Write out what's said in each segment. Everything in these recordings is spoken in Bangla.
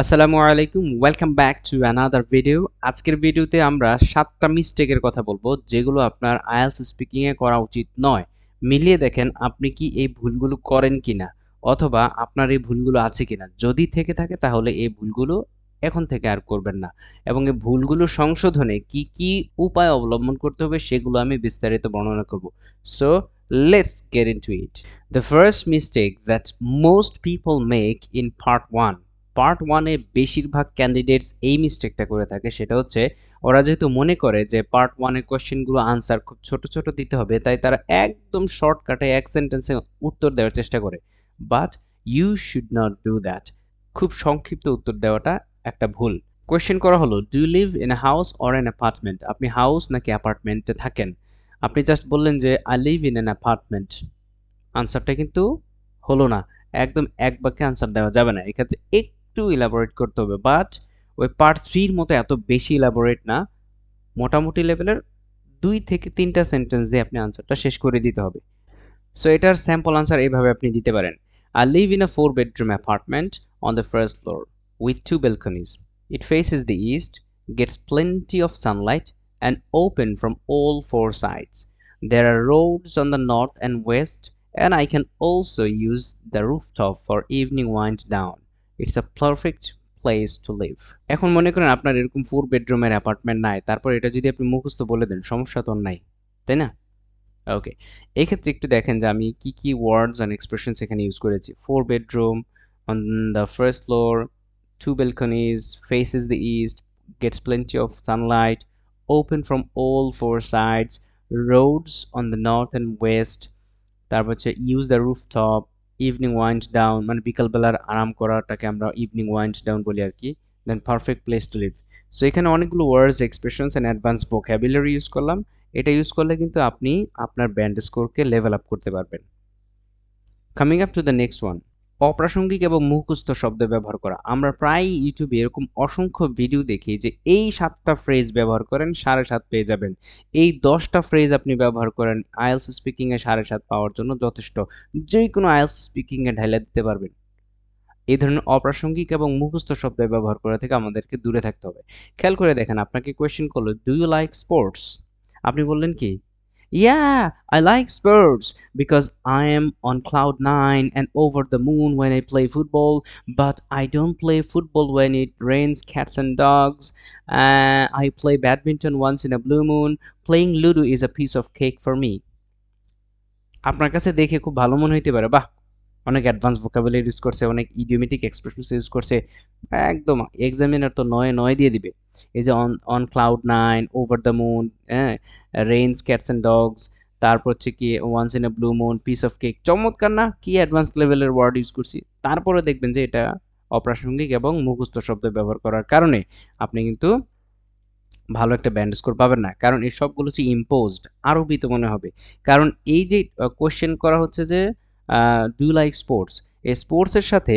আসসালামু আলাইকুম welcome back to another video আজকের ভিডিওতে আমরা সাতটা মিস্টেকের কথা বলব, যেগুলো আপনার আইএলস স্পিকিংয়ে করা উচিত নয়। মিলিয়ে দেখেন আপনি কি এই ভুলগুলো করেন কিনা, অথবা আপনার এই ভুলগুলো আছে কিনা। যদি থেকে থাকে, তাহলে এই ভুলগুলো এখন থেকে আর করবেন না। এবং এই ভুলগুলো সংশোধনে কি কি উপায় অবলম্বন করতে হবে, সেগুলো আমি বিস্তারিত বর্ণনা করব। So let's get into it the first mistake that most people make in part one part ওয়ানে বেশিরভাগ ক্যান্ডিডেটস এই মিস্টেকটা করে থাকে, সেটা হচ্ছে ওরা যেহেতু মনে করে যে পার্ট ওয়ানের কোয়েশ্চেনগুলো আনসার খুব ছোট ছোট দিতে হবে, তাই তারা একদম শর্টকাটে এক সেন্টেন্সে উত্তর দেওয়ার চেষ্টা করে। But you should not do that খুব সংক্ষিপ্ত উত্তর দেওয়াটা একটা ভুল। কোয়েশ্চেন করা হলো do live in a house or an apartment আপনি হাউস নাকি অ্যাপার্টমেন্টে থাকেন? আপনি জাস্ট বললেন যে I live in an apartment আনসারটা কিন্তু হলো না। একদম এক বাক্যে আনসার দেওয়া যাবে না। এক্ষেত্রে একটু ইলাবোরেট করতে হবে বাট ওই পার্ট থ্রির মতো এত বেশি ইলাবোরেট না মোটামুটি লেভেলের দুই থেকে তিনটা সেন্টেন্স দিয়ে আপনি আনসারটা শেষ করে দিতে হবে। সো এটার স্যাম্পল আনসার এইভাবে আপনি দিতে পারেন। I live in a four bedroom apartment on the first floor with two balconies it faces the east gets plenty of sunlight and open from all four sides There are roads on the north and west, and I can also use the rooftop for evening wind down. It's a perfect place to live এখন মনে করেন আপনার এরকম ফোর বেডরুমের অ্যাপার্টমেন্ট নাই, তারপর এটা যদি আপনি মুখস্থ বলে দেন, সমস্যা তো নাই, তাই না? ওকে এই ক্ষেত্রে একটু দেখেন যে আমি কি কি ওয়ার্ডস অ্যান্ড এক্সপ্রেশনস এখানে ইউজ করেছি। Four bedroom on the first floor two balconies faces the east gets plenty of sunlight open from all four sides roads on the north and west তারপর হচ্ছে use the rooftop evening wind down মানে বিকালবেলার আরাম করাটাকে আমরা ইভিনিং ওয়াইন্ড ডাউন বলি আর কি then perfect place to live so এখানে অনেকগুলো words expressions and advance vocabulary use করলাম। এটা ইউজ করলে কিন্তু আপনি আপনার ব্যান্ড স্কোরকে লেভেল আপ করতে পারবেন। Coming up to the next one অপ্রাসঙ্গিক এবং মুখস্থ শব্দ ব্যবহার করা। আমরা প্রায় ইউটিউবে এরকম অসংখ্য ভিডিও দেখি যে এই সাতটা ফ্রেজ ব্যবহার করেন, সাড়ে সাত পেয়ে যাবেন। এই দশটা ফ্রেজ আপনি ব্যবহার করেন আইএলস স্পিকিংয়ে সাড়ে সাত পাওয়ার জন্য যথেষ্ট। যে কোনো আইএলস স্পিকিংয়ে ঢাইলা দিতে পারবেন। এই ধরনের অপ্রাসঙ্গিক এবং মুখস্থ শব্দ ব্যবহার করা থেকে আমাদেরকে দূরে থাকতে হবে। খেয়াল করে দেখেন, আপনাকে কোয়েশ্চেন করল ডু ইউ লাইক স্পোর্টস আপনি বললেন কি Yeah, I like sports because I am on cloud nine and over the moon when I play football, but I don't play football when it rains cats and dogs. Uh, I play badminton once in a blue moon. Playing Ludo is a piece of cake for me. আপনার কাছে দেখে খুব ভালো মনে হইতে পারে বাহ অনেক অ্যাডভান্স ভোকাবুলারি ইউজ করছে, অনেক ইডিওমেটিক এক্সপ্রেশনস ইউজ করছে। একদম এক্সামিনার তো নয় নয় দিয়ে দিবে। এই যে on on cloud nine over the moon হ্যাঁ? রেইনস ক্যাটস অ্যান্ড ডগস তারপর হচ্ছে কি once in a blue moon piece of cake চমৎকার না? কি অ্যাডভান্স লেভেলের ওয়ার্ড ইউজ করছি? তারপরে দেখবেন যে এটা অপ্রাসঙ্গিক এবং মুখস্থ শব্দ ব্যবহার করার কারণে আপনি কিন্তু ভালো একটা ব্যান্ড স্কোর পাবেন না। কারণ এই সবগুলো হচ্ছে ইম্পোজড আরোপিত মনে হবে। কারণ এই যে কোশ্চেন করা হচ্ছে যে ডু লাইক স্পোর্টস এই স্পোর্টসের সাথে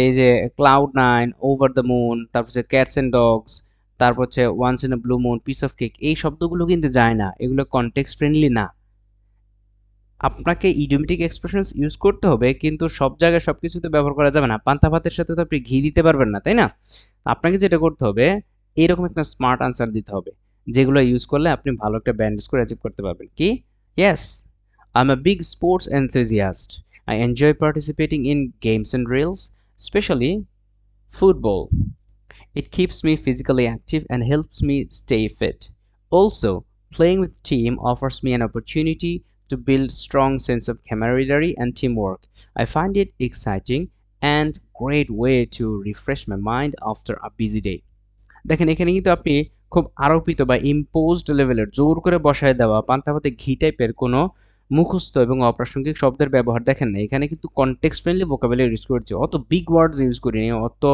এই যে cloud nine over the moon তারপর হচ্ছে ক্যাটস অ্যান্ড ডগস তারপর হচ্ছে once in a blue moon piece of cake এই শব্দগুলো কিন্তু যায় না। এগুলো কনটেক্সট ফ্রেন্ডলি না। আপনাকে ইডিওমেটিক এক্সপ্রেশনস ইউজ করতে হবে, কিন্তু সব জায়গায় সব কিছুতে ব্যবহার করা যাবে না। পান্তা ভাতের সাথে তো আপনি ঘি দিতে পারবেন না, তাই না? আপনাকে যেটা করতে হবে এইরকম একটা স্মার্ট আনসার দিতে হবে, যেগুলো ইউজ করলে আপনি ভালো একটা ব্যান্ড স্কোর অ্যাচিভ করতে পারবেন। কি? Yes I am a big sports enthusiast I enjoy participating in games and drills, especially football. It keeps me physically active and helps me stay fit. Also, playing with team offers me an opportunity to build strong sense of camaraderie and teamwork. I find it exciting and great way to refresh my mind after a busy day. দেখেন এখানে কিন্তু আপনি খুব আরোপিত বা ইম্পোজড লেভেলের জোর করে বসায় দেওয়া পান্তা ঘি টাইপের কোনো মুখস্থ এবং অপ্রাসঙ্গিক শব্দের ব্যবহার দেখেন না। এখানে কিন্তু কনটেক্সট ফ্রেন্ডলি ভোকাবুলারি ইউজ করেছি। অত বিগ ওয়ার্ডস ইউজ করিনি, অত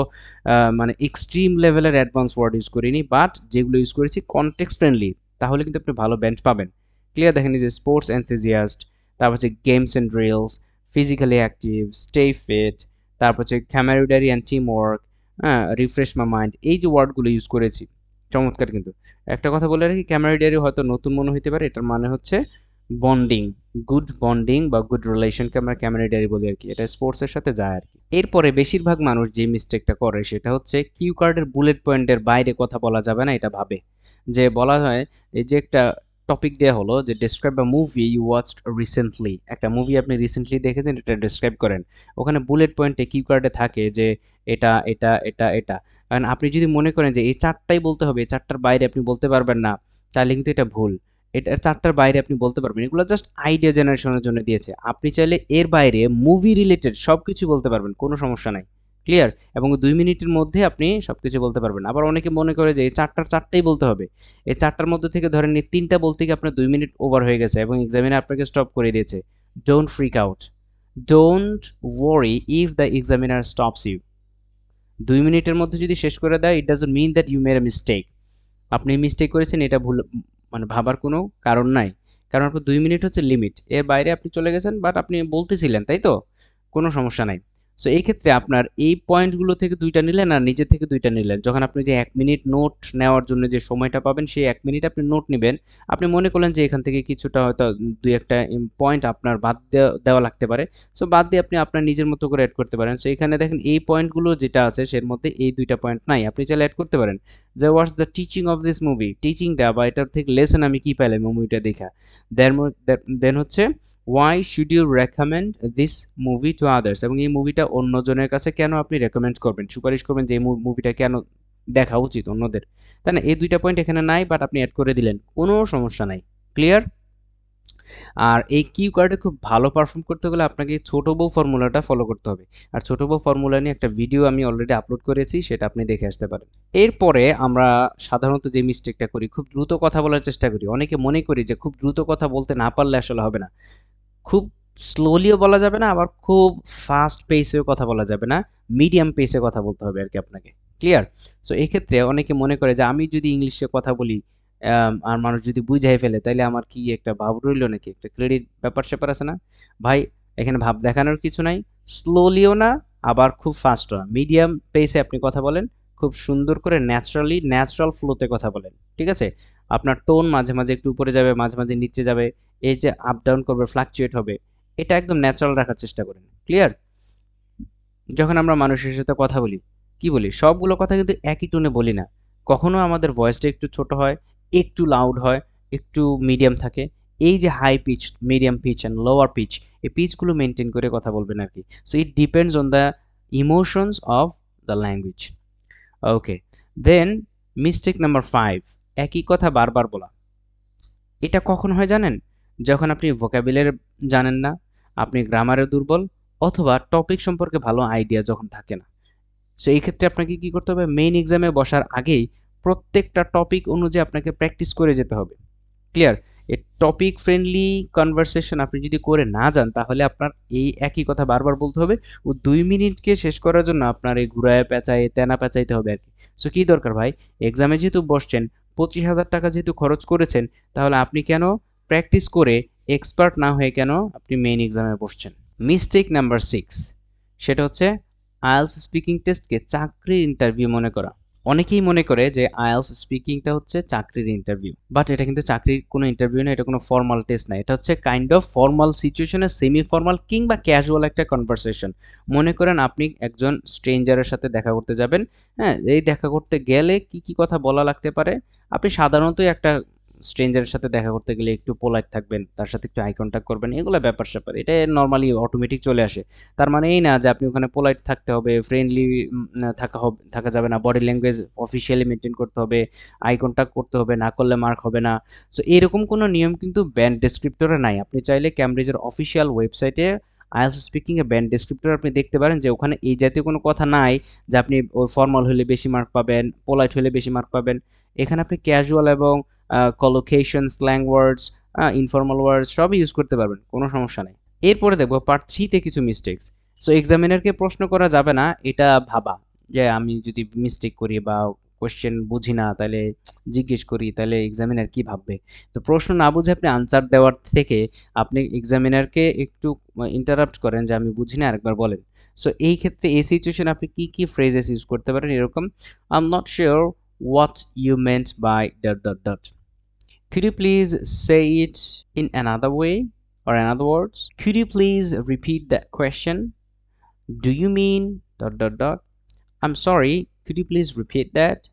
মানে এক্সট্রিম লেভেলের অ্যাডভান্স ওয়ার্ড ইউজ করিনি বাট যেগুলো ইউজ করেছি কনটেক্সট ফ্রেন্ডলি তাহলে কিন্তু আপনি ভালো ব্যান্ড পাবেন। ক্লিয়ার দেখেন যে স্পোর্টস এনথুজিয়াস্ট তারপর হচ্ছে games and reels physically active stay fit তারপর হচ্ছে ক্যামেরুডারি অ্যান্ড টিম ওয়ার্ক হ্যাঁ রিফ্রেশ মাই মাইন্ড এই যে ওয়ার্ডগুলো ইউজ করেছি। চমৎকার কিন্তু। একটা কথা বলে রাখি ক্যামেরাডারি হয়তো নতুন মনে হইতে পারে, এটার মানে হচ্ছে বন্ডিং গুড বন্ডিং বা গুড রিলেশনকে আমরা ক্যামেরাডারি বলি আর কি? এটা স্পোর্টসের সাথে যায় আর কি। এরপরে বেশিরভাগ মানুষ যে মিস্টেকটা করে সেটা হচ্ছে কিউ কার্ডের বুলেট পয়েন্টের বাইরে কথা বলা যাবে না, এটা ভাবে। যে বলা হয়, এই যে একটা টপিক দেওয়া হলো যে describe a movie you watched recently একটা মুভি আপনি রিসেন্টলি দেখেছেন, এটা ডিসক্রাইব করেন। ওখানে বুলেট পয়েন্টে কিউ কার্ডে থাকে যে এটা এটা এটা এটা। কারণ আপনি যদি মনে করেন যে এই চারটাই বলতে হবে, এই চারটার বাইরে আপনি বলতে পারবেন না, তাহলে কিন্তু এটা ভুল। এটা চারটার বাইরে আপনি বলতে পারবেন। এগুলো জাস্ট আইডিয়া জেনারেশনের জন্য দিয়েছে। আপনি চাইলে এর বাইরে মুভি রিলেটেড সব কিছু বলতে পারবেন, কোনো সমস্যা নাই। ক্লিয়ার এবং দুই মিনিটের মধ্যে আপনি সব কিছু বলতে পারবেন। আবার অনেকে মনে করে যে এই চারটার চারটাই বলতে হবে। এই চারটার মধ্যে থেকে ধরেন এই তিনটা বলতে গিয়ে আপনার দুই মিনিট ওভার হয়ে গেছে এবং এক্সামিনে আপনাকে স্টপ করে দিয়েছে। Don't freak out don't worry if the examiner stops you দুই মিনিটের মধ্যে যদি শেষ করে দেয় it doesn't mean that you made a mistake আপনি মিস্টেক করেছেন, এটা ভুল মানে ভাবার কোনো কারণ নাই। কারণ আপনার দুই মিনিট হচ্ছে লিমিট এর বাইরে আপনি চলে গেছেন বাট আপনি বলতেছিলেন, তাই তো? কোনো সমস্যা নাই। সো এই ক্ষেত্রে আপনার এই পয়েন্টগুলো থেকে দুইটা নিলেন আর নিজে থেকে দুইটা নিলেন। যখন আপনি যে এক মিনিট নোট নেওয়ার জন্য যে সময়টা পাবেন, সেই এক মিনিট আপনি নোট নেবেন। আপনি মনে করলেন যে এখান থেকে কিছুটা হয়তো দুই একটা পয়েন্ট আপনার বাদ দেওয়া লাগতে পারে। সো বাদ দিয়ে আপনি আপনার নিজের মতো করে অ্যাড করতে পারেন। সো এখানে দেখেন এই পয়েন্টগুলো যেটা আছে, সের মধ্যে এই দুইটা পয়েন্ট নাই। আপনি চাইলে অ্যাড করতে পারেন। যে what's the teaching of this movie টিচিংটা বা এটার থেকে লেসন আমি কী পেলাম মুভিটা দেখা। দেন হচ্ছে why should you recommend this movie to others এবং এই মুভিটা অন্যজনের কাছে কেন আপনি রেকমেন্ড করবেন? সুপারিশ করবেন যে মুভিটা কেন দেখা উচিত অন্যদের? তাই না? এই দুইটা পয়েন্ট এখানে নাই বাট আপনি অ্যাড করে দিলেন। কোনো সমস্যা নাই। ক্লিয়ার আর এই কিউ কার্ডে খুব ভালো পারফর্ম করতে গেলে আপনাকে ছোট বউ ফর্মুলাটা ফলো করতে হবে। আর ছোট বউ ফর্মুলা নিয়ে একটা ভিডিও আমি অলরেডি আপলোড করেছি, সেটা আপনি দেখে আসতে পারেন। এরপরে আমরা সাধারণত যে মিস্টেকটা করি, খুব দ্রুত কথা বলার চেষ্টা করি। অনেকে মনে করি যে খুব দ্রুত কথা বলতে না পারলে আসলে হবে না। খুব স্লোলিও বলা যাবে না, আবার খুব ফাস্ট পেসেও কথা বলা যাবে না মিডিয়াম পেসে কথা বলতে হবে আর কি আপনাকে ক্লিয়ার সো এক্ষেত্রে অনেকে মনে করে যে আমি যদি ইংলিশে কথা বলি আর মানুষ যদি বুঝাই ফেলে তাহলে আমার কি একটা ভাব রইল নাকি? একটা ক্রেডিট ব্যাপার স্যাপার আছে না? ভাই, এখানে ভাব দেখানোর কিছু নাই স্লোলিও না, আবার খুব ফাস্টও না মিডিয়াম পেসে আপনি কথা বলেন খুব সুন্দর করে ন্যাচারালি ন্যাচারাল ফ্লোতে কথা বলেন, ঠিক আছে? আপনার টোন মাঝে মাঝে একটু উপরে যাবে, মাঝে মাঝে নিচে যাবে, এই যে আপ ডাউন করবে ফ্লাকচুয়েট হবে, এটা একদম ন্যাচারাল রাখার চেষ্টা করেন ক্লিয়ার যখন আমরা মানুষের সাথে কথা বলি, কি বলি? সবগুলো কথা কিন্তু একই টোনে বলি না। কখনো আমাদের ভয়েসটা একটু ছোট হয়, একটু লাউড হয়, একটু মিডিয়াম থাকে, এই যে high pitch medium pitch and lower pitch এই পিচগুলো মেনটেন করে কথা বলবেন আর কি। So it depends on the emotions of the language okay then mistake number five একই কথা বারবার বলা। এটা কখন হয় জানেন? যখন আপনি ভোকাবিলের জানেন না, আপনি গ্রামারে দুর্বল অথবা টপিক সম্পর্কে ভালো আইডিয়া যখন থাকে না। সো এই ক্ষেত্রে আপনাকে কী করতে হবে? মেইন এক্সামে বসার আগেই প্রত্যেকটা টপিক অনুযায়ী আপনাকে প্র্যাকটিস করে যেতে হবে। Clear a topic friendly conversation আপনি যদি করে না যান, তাহলে আপনার এই একই কথা বারবার বলতে হবে ও দুই মিনিটকে শেষ করার জন্য আপনার এই ঘুরায় পেঁচায়, তেনা পেঁচাইতে হবে আর কি। সো কী দরকার ভাই? এক্সামে যেহেতু বসছেন, পঁচিশ হাজার টাকা যেহেতু খরচ করেছেন, তাহলে আপনি কেন প্র্যাকটিস করে এক্সপার্ট না হয়ে কেন আপনি মেইন এক্সামে বসছেন? মিস্টেক নাম্বার সিক্স সেটা হচ্ছে আইএলস স্পিকিং টেস্টকে চাকরির ইন্টারভিউ মনে করা। অনেকেই মনে করে যে আয়েলস স্পিকিংটা হচ্ছে চাকরির ইন্টারভিউ বাট এটা কিন্তু চাকরির কোনো ইন্টারভিউ না, এটা কোনো ফর্মাল টেস্ট না, এটা হচ্ছে কাইন্ড অফ ফর্মাল সিচুয়েশনে সেমি ফর্মাল কিংবা ক্যাজুয়াল একটা কনভারসেশন মনে করেন আপনি একজন স্ট্রেঞ্জারের সাথে দেখা করতে যাবেন হ্যাঁ এই দেখা করতে গেলে কি কি কথা বলা লাগতে পারে? আপনি সাধারণত একটা স্ট্রেঞ্জারের সাথে দেখা করতে গেলে একটু পোলাইট থাকবেন, তার সাথে একটু আই কন্ট্যাক্ট করবেন, এগুলো ব্যাপার স্যাপার। এটা নর্মালি অটোমেটিক চলে আসে। তার মানে এই না যে আপনি ওখানে পোলাইট থাকতে হবে ফ্রেন্ডলি থাকা হবে, থাকা যাবে না। বডি ল্যাঙ্গুয়েজ অফিসিয়ালি মেনটেন করতে হবে আই কন্ট্যাক্ট করতে হবে, না করলে মার্ক হবে না। সো এরকম কোনো নিয়ম কিন্তু ব্যান্ড ডেসক্রিপ্টরে নাই। আপনি চাইলে ক্যামব্রিজের অফিসিয়াল ওয়েবসাইটে আইএলস স্পিকিং এ ব্যান্ড ডেসক্রিপ্টর আপনি দেখতে পারেন যে ওখানে এই জাতীয় কোনো কথা নাই যে আপনি ফর্মাল হলে বেশি মার্ক পাবেন পোলাইট হলে বেশি মার্ক পাবেন। এখানে আপনি ক্যাজুয়াল এবং collocation slang words informal words সবই ইউজ করতে পারবেন, কোনো সমস্যা নেই। এরপরে দেখব পার্ট থ্রিতে কিছু মিস্টেকস সো এক্সামিনারকে প্রশ্ন করা যাবে না, এটা ভাবা যে আমি যদি মিস্টেক করি বা কোয়েশ্চেন বুঝি না, তাহলে জিজ্ঞেস করি, তাহলে এক্সামিনার কি ভাববে? তো প্রশ্ন না বুঝে আপনি আনসার দেওয়ার থেকে আপনি এক্সামিনারকে একটু ইন্টারাপ্ট করেন যে আমি বুঝি না, আরেকবার বলেন। সো এই ক্ষেত্রে এই সিচুয়েশন আপনি কি কি ফ্রেজেস ইউজ করতে পারেন এরকম? I am not sure what you meant by dot dot dot Could you please say it in another way or in other words? Could you please repeat that question? Do you mean dot dot dot? I'm sorry, could you please repeat that?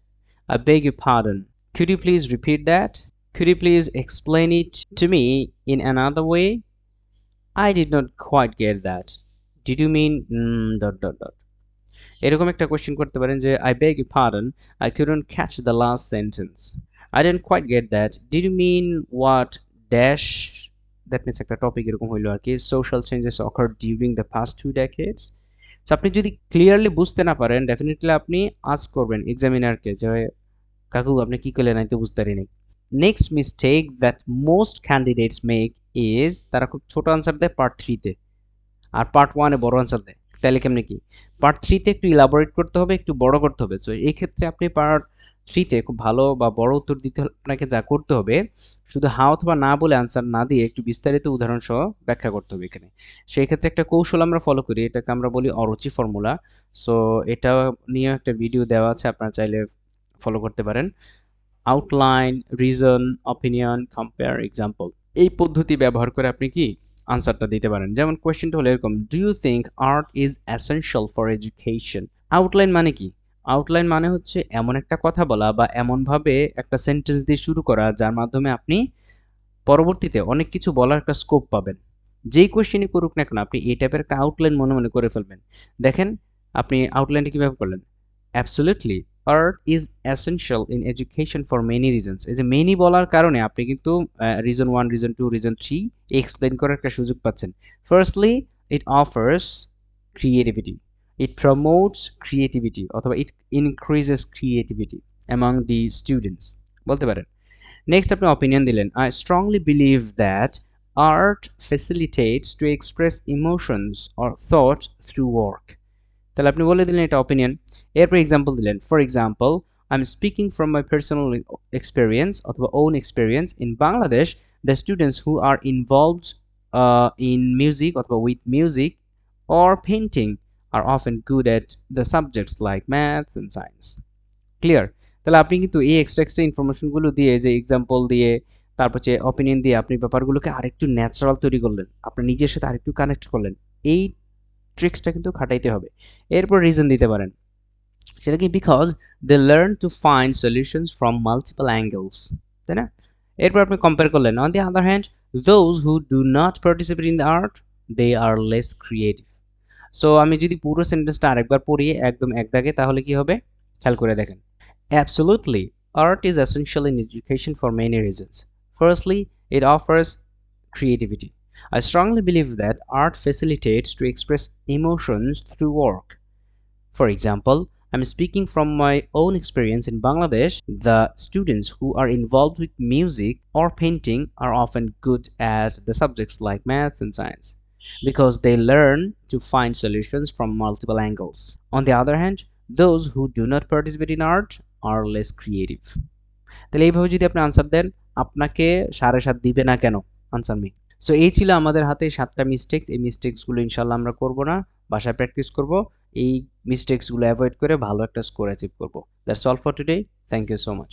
I beg your pardon. Could you please repeat that? Could you please explain it to me in another way? I did not quite get that. Did you mean mm, dot dot dot? এরকম একটা কোয়েশ্চেন করতে পারেন যে I beg you pardon I couldn't catch the last sentence I don't quite get that did you mean what dash that means একটা টপিক এরকম হইল আর কি social changes occur during the past two decades so আপনি যদি ক্লিয়ারলি বুঝতে না পারেন ডেফিনেটলি আপনি আস্ক করবেন এক্সামিনারকে যে, কাকু, আপনি কি করলেন? আমি তো বুঝতে পারিনি next mistake that most candidates make is তারা খুব ছোট আনসার দেয় পার্ট থ্রিতে আর পার্ট ওয়ানে বড় আনসার দেয়। তাহলে কেমনি কি? পার্ট থ্রিতে একটু ইলাবোরেট করতে হবে, একটু বড় করতে হবে। তো এই ক্ষেত্রে আপনি পার্ট থ্রিতে খুব ভালো বা বড় উত্তর দিতে হলে আপনাকে যা করতে হবে, শুধু হা অথবা না বলে আনসার না দিয়ে একটু বিস্তারিত উদাহরণ সহ ব্যাখ্যা করতে হবে এখানে। সেই ক্ষেত্রে একটা কৌশল আমরা ফলো করি, এটাকে আমরা বলি অরুচি ফর্মুলা সো এটা নিয়ে একটা ভিডিও দেওয়া আছে, আপনারা চাইলে ফলো করতে পারেন। Outline reason opinion compare example এই পদ্ধতি ব্যবহার করে আপনি কি আনসারটা দিতে পারেন। যেমন কোয়েশ্চেনটা হলো এরকম do you think art is essential for education outline মানে কি? আউটলাইন মানে হচ্ছে এমন একটা কথা বলা বা এমনভাবে একটা সেন্টেন্স দিয়ে শুরু করা, যার মাধ্যমে আপনি পরবর্তীতে অনেক কিছু বলার একটা স্কোপ পাবেন। যেই কোয়েশ্চেনই করুক না কেন, আপনি এই টাইপের একটা আউটলাইন মনে মনে করে ফেলবেন। দেখেন, আপনি আউটলাইনটা কীভাবে করলেন? Absolutely art is essential in education for many reasons এই যে মেনি বলার কারণে আপনি কিন্তু reason one reason two reason three explain করার একটা সুযোগ পাচ্ছেন। Firstly it offers creativity it promotes creativity অথবা it increases creativity among the students বলতে পারেন। নেক্সট আপনি অপিনিয়ন দিলেন। I strongly believe that art facilitates to express emotions or thought through work তাহলে আপনি বলে দিলেন এটা অপিনিয়ন এরপর এক্সাম্পল দিলেন। For example I am speaking from my personal experience অথবা own experience in Bangladesh the students who are involved in music অথবা with music or painting are often good at the subjects like maths and science clear তাহলে আপনি কিন্তু এই এক্সট্রা এক্সট্রা ইনফরমেশনগুলো দিয়ে যে এক্সাম্পল দিয়ে, তারপর যে অপিনিয়ন দিয়ে আপনি ব্যাপারগুলোকে আরেকটু ন্যাচারাল তৈরি করলেন, আপনার নিজের সাথে আরেকটু কানেক্ট করলেন, এই ট্রিক্সটা কিন্তু খাটাইতে হবে। এরপর রিজন দিতে পারেন। সেটা কি? Because they learn to find solutions from multiple angles তাই না? এরপর আপনি কম্পেয়ার করলেন। On the other hand those who do not participate in the art they are less creative so আমি যদি পুরো সেন্টেন্সটা আরেকবার পড়ি একদম এক দাগে তাহলে কি হবে খেয়াল করে দেখেন absolutely art is essential in education for many reasons. Firstly, it offers creativity. I strongly believe that art facilitates to express emotions through work. For example, I'm speaking from my own experience in Bangladesh. The students who are involved with music or painting are often good at the subjects like maths and science because they learn to find solutions from multiple angles. On the other hand, those who do not participate in art are less creative. তাহলে এইভাবে যদি আপনি আনসার দেন আপনাকে সাড়ে সাত দিবে না কেন? আনসার মি সো এই ছিল আমাদের হাতে সাতটা মিস্টেক্স এই মিস্টেক্সগুলো ইনশাল্লাহ আমরা করব না। বাসায় প্র্যাকটিস করব। এই মিস্টেক্সগুলো অ্যাভয়েড করে ভালো একটা স্কোর অ্যাচিভ করব। That's all for today thank you so much